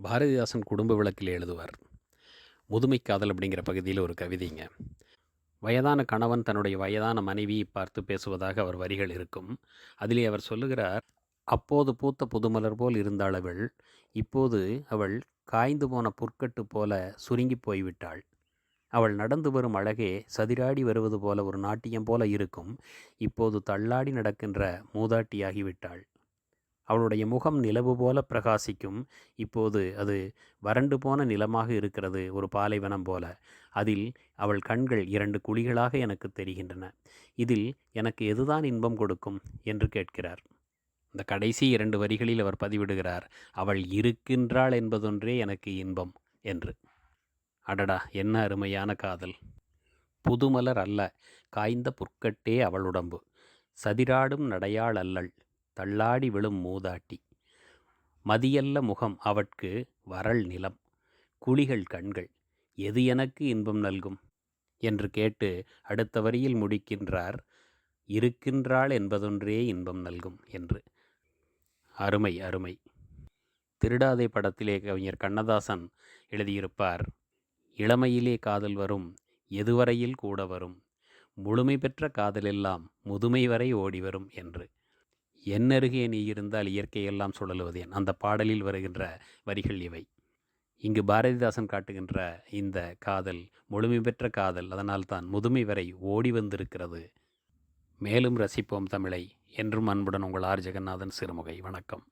பாரதிதாசன் குடும்ப விளக்கில் எழுதுவார். முதுமை காதல் அப்படிங்கிற பகுதியில் ஒரு கவிதைங்க. வயதான கணவன் தன்னுடைய வயதான மனைவியை பார்த்து பேசுவதாக அவர் வரிகள் இருக்கும். அதிலே அவர் சொல்லுகிறார் அப்போது பூத்த புதுமலர் போல் இருந்தாள் அவள் இப்போது அவள் காய்ந்து போன புற்கட்டு போல சுருங்கி போய்விட்டாள். அவள் நடந்து வரும் அழகே சதிராடி வருவது போல ஒரு நாட்டியம் போல இருக்கும். இப்போது தள்ளாடி நடக்கின்ற மூதாட்டியாகிவிட்டாள். அவளுடைய முகம் நிலவு போல பிரகாசிக்கும். இப்போது அது வறண்டு போன நிலமாக இருக்கிறது ஒரு பாலைவனம் போல. அதில் அவள் கண்கள் இரண்டு குழிகளாக எனக்கு தெரிகின்றன. இதில் எனக்கு எதுதான் இன்பம் கொடுக்கும்? என்று கேட்கிறார். இந்த கடைசி இரண்டு வரிகளில் அவர் பதிவிடுகிறார் அவள் இருக்கின்றாள் என்பதொன்றே எனக்கு இன்பம் என்று. அடடா என்ன அருமையான காதல். புதுமலர் அல்ல காய்ந்த புற்கட்டே அவளுடம்பு. சதிராடும் நடையாள் அல்லள். தள்ளாடி விழும் மூதாட்டி. மதியல்ல முகம் அவட்கு வரல் நிலம் குழிகள் கண்கள். எது எனக்கு இன்பம் நல்கும்? என்று கேட்டு அடுத்த வரியில் முடிக்கின்றார் இருக்கின்றாள் என்பதொன்றே இன்பம் நல்கும் என்று. அருமை அருமை. திருடாதே படத்திலே கவிஞர் கண்ணதாசன் எழுதியிருப்பார் இளமையிலே காதல் வரும் எதுவரையில் கூட வரும்? முழுமை பெற்ற காதலெல்லாம் முதுமை வரை ஓடி வரும் என்று. என்னருகே நீ இருந்தால் இயற்கையெல்லாம் சுழலுவதேன். அந்த பாடலில் வருகின்ற வரிகள் இவை. இங்கு பாரதிதாசன் காட்டுகின்ற இந்த காதல் முழுமை பெற்ற காதல் அதனால்தான் முதுமை வரை ஓடி வந்திருக்கிறது. மேலும் ரசிப்போம் தமிழை. என்றும் அன்புடன் உங்கள் ஆர். ஜெகநாதன் சிறுமுகை. வணக்கம்.